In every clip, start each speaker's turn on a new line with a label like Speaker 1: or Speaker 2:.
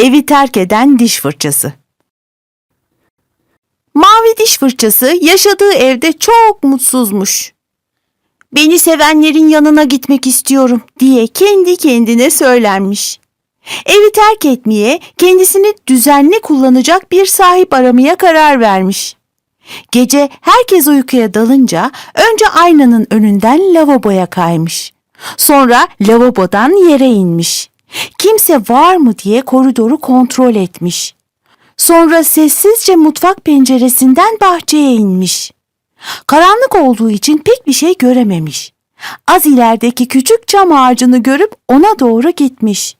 Speaker 1: Evi terk eden diş fırçası. Mavi diş fırçası yaşadığı evde çok mutsuzmuş. Beni sevenlerin yanına gitmek istiyorum diye kendi kendine söylenmiş. Evi terk etmeye, kendisini düzenli kullanacak bir sahip aramaya karar vermiş. Gece herkes uykuya dalınca önce aynanın önünden lavaboya kaymış. Sonra lavabodan yere inmiş. Kimse var mı diye koridoru kontrol etmiş. Sonra sessizce mutfak penceresinden bahçeye inmiş. Karanlık olduğu için pek bir şey görememiş. Az ilerideki küçük çam ağacını görüp ona doğru gitmiş.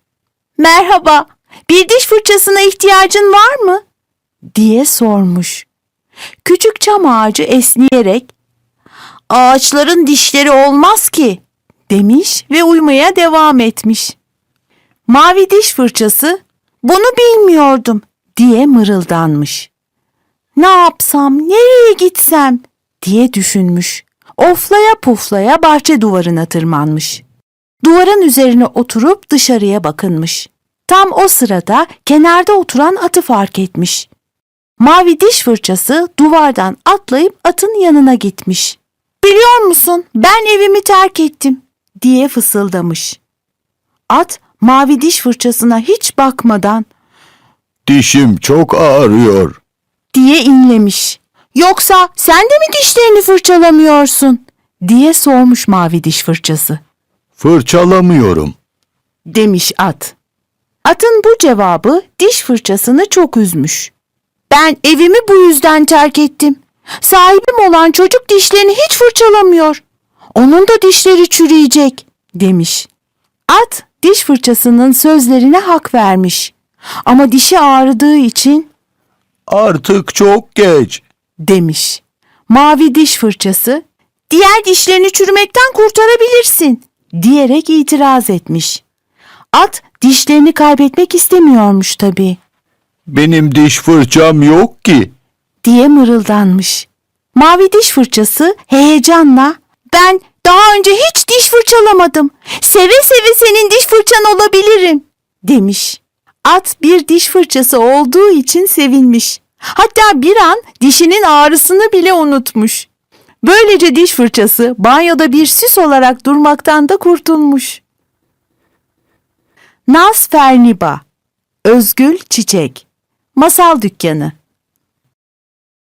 Speaker 1: Merhaba, bir diş fırçasına ihtiyacın var mı? diye sormuş. Küçük çam ağacı esneyerek ağaçların dişleri olmaz ki demiş ve uyumaya devam etmiş. Mavi diş fırçası bunu bilmiyordum diye mırıldanmış. Ne yapsam, nereye gitsem diye düşünmüş. Oflaya puflaya bahçe duvarına tırmanmış. Duvarın üzerine oturup dışarıya bakınmış. Tam o sırada kenarda oturan atı fark etmiş. Mavi diş fırçası duvardan atlayıp atın yanına gitmiş. Biliyor musun ben evimi terk ettim diye fısıldamış. At mavi diş fırçasına hiç bakmadan
Speaker 2: Dişim çok ağrıyor.
Speaker 1: diye inlemiş. Yoksa sen de mi dişlerini fırçalamıyorsun diye sormuş mavi diş fırçası.
Speaker 2: Fırçalamıyorum.
Speaker 1: demiş at. Atın bu cevabı diş fırçasını çok üzmüş. Ben evimi bu yüzden terk ettim. Sahibim olan çocuk dişlerini hiç fırçalamıyor. Onun da dişleri çürüyecek demiş. At diş fırçasının sözlerine hak vermiş. Ama dişi ağrıdığı için
Speaker 2: Artık çok geç.
Speaker 1: demiş. Mavi diş fırçası, diğer dişlerini çürümekten kurtarabilirsin diyerek itiraz etmiş. At dişlerini kaybetmek istemiyormuş tabii
Speaker 2: Benim diş fırçam yok ki.
Speaker 1: diye mırıldanmış. Mavi diş fırçası heyecanla ben daha önce hiç diş fırçalamadım. Seve seve senin diş fırçan olabilirim demiş. At bir diş fırçası olduğu için sevinmiş. Hatta bir an dişinin ağrısını bile unutmuş. Böylece diş fırçası banyoda bir süs olarak durmaktan da kurtulmuş. Naz Ferniba Özgül Çiçek Masal Dükkanı